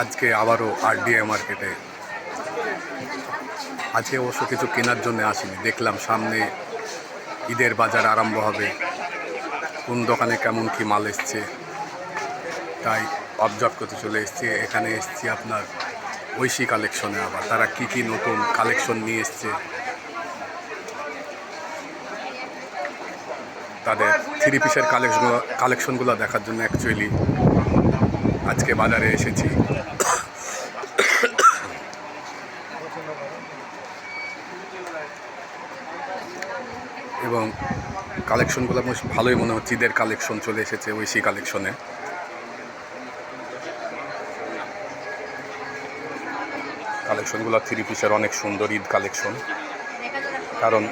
আজকে আবারও আরডিএ মার্কেটে আজকে অবশ্য কিছু কেনার জন্য আসিনি। দেখলাম সামনে ঈদের বাজার আরম্ভ হবে। কোন দোকানে কেমন কি মাল এসছে। তাই অবজার্ভ করতে চলে এসেছি। এখানে এসেছি আপনার ঐশী কালেকশনে আবার। তারা কি কি নতুন কালেকশন নিয়ে এসছে। তাদের থ্রি পিসের কালেকশন কালেকশনগুলো দেখার জন্য অ্যাকচুয়ালি আজকে বাজারে এসেছি। এবং কালেকশনগুলো বেশ ভালোই মনে হচ্ছে, ঈদের কালেকশন চলে এসেছে, ঐশী কালেকশনে। কালেকশনগুলো থ্রি পিসের অনেক সুন্দর ঈদ কালেকশন। কারণ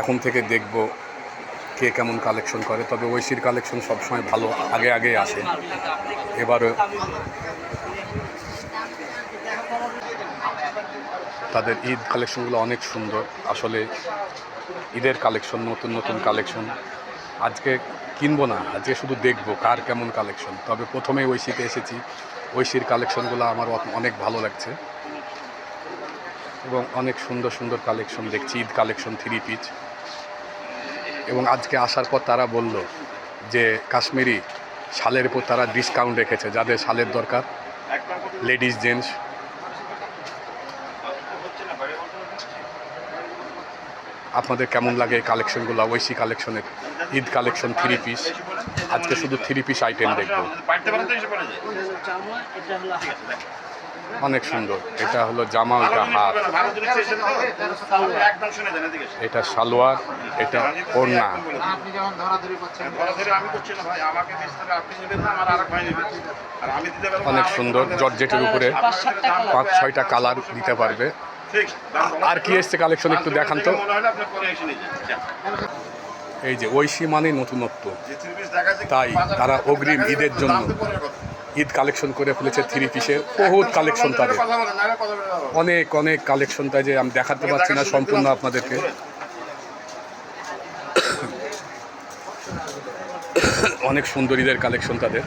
এখন থেকে দেখব কে কেমন কালেকশন করে, তবে ঐশীর কালেকশন সবসময় ভালো, আগে আগে আসে। এবার তাদের ঈদ কালেকশনগুলো অনেক সুন্দর। আসলে ঈদের কালেকশন নতুন নতুন কালেকশন আজকে কিনবো না, আজকে শুধু দেখব কার কেমন কালেকশন তবে প্রথমেই ঐশীতে এসেছি। ঐশীর কালেকশনগুলো আমার অনেক ভালো লাগছে। এবং অনেক সুন্দর সুন্দর কালেকশন দেখছি, ঈদ কালেকশন থ্রি পিচ এবং আজকে আসার পর তারা বলল যে কাশ্মীরি শালের উপর তারা ডিসকাউন্ট রেখেছে, যাদের শালের দরকার লেডিস জেন্টস আপনাদের কেমন লাগে এই কালেকশনগুলো ঐশী কালেকশনের ঈদ কালেকশন থ্রি পিস আজকে শুধু থ্রি পিস আইটেম দেখব। অনেক সুন্দর। এটা হলো জামা ওটা হাত এটা সালোয়ার, এটা ওড়না। অনেক সুন্দর। জর্জেটের উপরে পাঁচ, ছয়টা কালার দিতে পারবে। আর কি এসছে কালেকশন একটু দেখান তো। এই যে ঐশী মানে নতুনত্ব। তাই তারা অগ্রিম ঈদের জন্য ঈদ কালেকশন করে ফেলেছে থ্রি পিসের। বহুত কালেকশন তাদের। অনেক অনেক কালেকশন তাই যে আমি দেখাতে পারছি না সম্পূর্ণ আপনাদেরকে। অনেক সুন্দরীদের কালেকশন তাদের।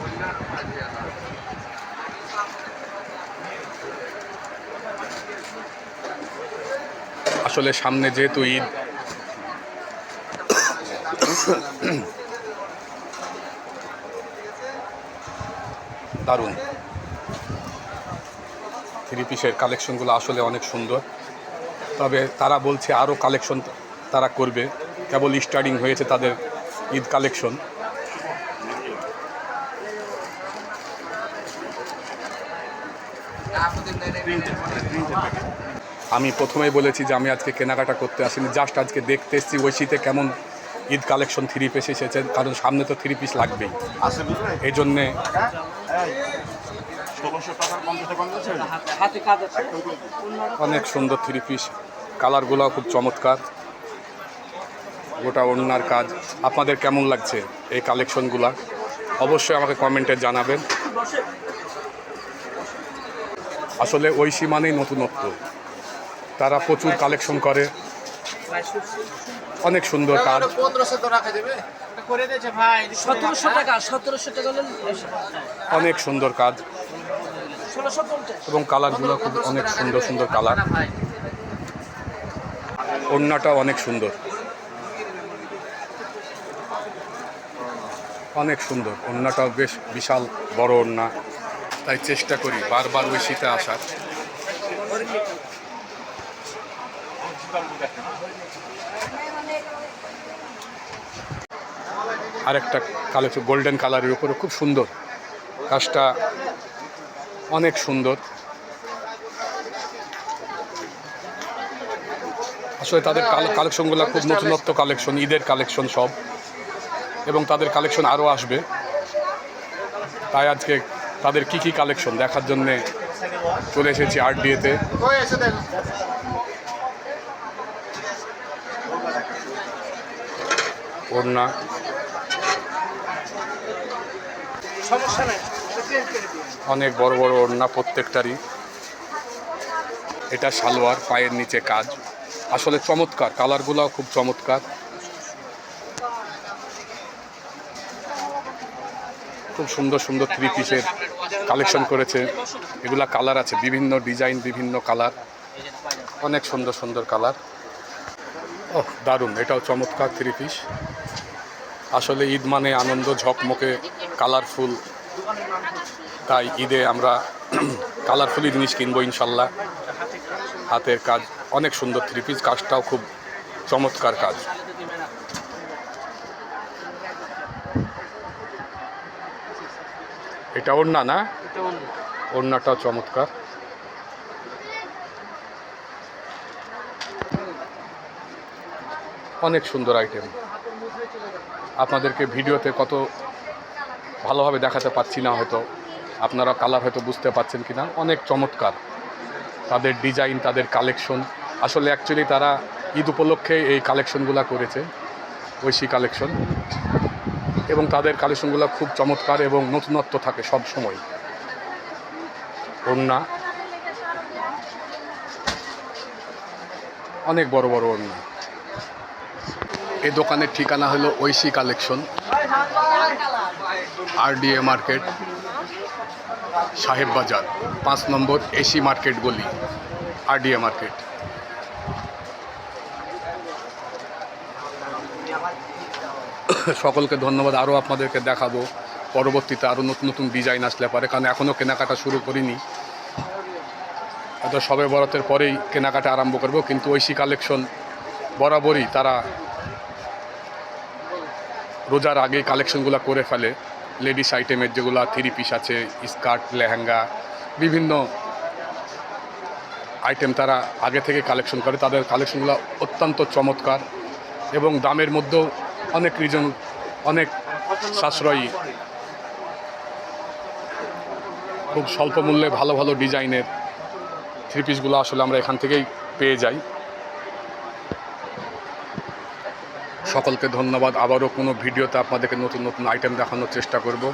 আসলে সামনে যেহেতু ঈদ দারুণ। থ্রি পিসের কালেকশনগুলো আসলে অনেক সুন্দর। তবে তারা বলছে আরও কালেকশন তারা করবে। কেবল স্টার্টিং হয়েছে তাদের ঈদ কালেকশন আমি প্রথমেই বলেছি যে আমি আজকে কেনাকাটা করতে আসিনি। জাস্ট আজকে দেখতে এসেছি ওই শীতে কেমন ঈদ কালেকশন থ্রি পিস এসেছে কারণ সামনে তো থ্রি পিস লাগবেই। এই জন্যে অনেক সুন্দর থ্রি পিস কালারগুলো খুব চমৎকার। গোটা ওড়নার কাজ। আপনাদের কেমন লাগছে এই কালেকশনগুলো অবশ্যই আমাকে কমেন্টে জানাবেন। আসলে ঐশী মানেই নতুনত্ব। তারা প্রচুর কালেকশন করে। অনেক সুন্দর কাজ। সতেরোশো টাকা সতেরোশো টাকা অনেক সুন্দর কাজ। এবং কালারগুলো খুব অনেক সুন্দর সুন্দর কালার। ওড়নাটা অনেক সুন্দর। অনেক সুন্দর। ওড়নাটাও বেশ বিশাল বড় ওড়না। তাই চেষ্টা করি বারবার ওই শীতে আসার। আরেকটা কালেকশন গোল্ডেন কালারের উপরে, খুব সুন্দর। কাজটা অনেক সুন্দর। আসলে তাদের কালেকশনগুলো খুব নতুনত্ব কালেকশন, ঈদের কালেকশন সব। এবং তাদের কালেকশন আরও আসবে। তাই আজকে তাদের কি কি কালেকশন দেখার জন্যে চলে এসেছি আরডিএতে কই এসে দেখো ওড়না। অনেক বড় বড় ওড়না প্রত্যেকটারই। এটা সালোয়ার পায়ের নিচে কাজ। আসলে চমৎকার কালারগুলো খুব চমৎকার। খুব খুব সুন্দর সুন্দর থ্রি পিসের কালেকশন করেছে। এগুলা কালার আছে বিভিন্ন ডিজাইন বিভিন্ন কালার অনেক সুন্দর সুন্দর কালার ও দারুণ এটাও চমৎকার থ্রি পিস আসলে ঈদ মানে আনন্দ, ঝকমকে, কালারফুল। তাই ঈদে আমরা কালারফুলি জিনিস কিনবো ইনশাল্লাহ। হাতের কাজ, অনেক সুন্দর থ্রি পিস কাজটাও খুব চমৎকার কাজ। এটা ওড়না না? ওড়নাটাও চমৎকার। অনেক সুন্দর আইটেম আপনাদেরকে ভিডিওতে কত ভালোভাবে দেখাতে পাচ্ছি না হয়তো। আপনারা কালার হয়তো বুঝতে পারছেন কি না অনেক চমৎকার তাদের ডিজাইন তাদের কালেকশন আসলে অ্যাকচুয়ালি তারা ঈদ উপলক্ষে এই কালেকশনগুলো করেছে, ঐশী কালেকশন এবং তাদের কালেকশনগুলো খুব চমৎকার এবং নতুনত্ব থাকে সব সময়। ওড়না। অনেক বড় বড় ওড়না। এই দোকানের ঠিকানা হলো ঐশী কালেকশন, আরডিএ মার্কেট সাহেব বাজার পাঁচ নম্বর এসি মার্কেট গলি, আরডিএ মার্কেট। সকলকে ধন্যবাদ, আরও আপনাদেরকে দেখাবো। পরবর্তীতে আরও নতুন নতুন ডিজাইন আসলে পারে, কারণ এখনও কেনাকাটা শুরু করিনি। হয়তো সবে বরাতের পরেই কেনাকাটা আরম্ভ করব, কিন্তু ঐশী কালেকশন বরাবরই তারা রোজার আগে কালেকশনগুলো করে ফেলে। লেডিস আইটেমের যেগুলো থ্রি পিস আছে স্কার্ট লেহেঙ্গা, বিভিন্ন আইটেম তারা আগে থেকে কালেকশন করে। তাদের কালেকশনগুলো অত্যন্ত চমৎকার এবং দামের মধ্যেও অনেক রিজন অনেক সাশ্রয়ী। খুব স্বল্প মূল্যে ভালো ভালো ডিজাইনের থ্রি পিসগুলো আসলে আমরা এখান থেকেই পেয়ে যাই। সকলকে ধন্যবাদ। আবারও কোনো ভিডিওতে আপনাদেরকে নতুন নতুন আইটেম দেখানোর চেষ্টা করব।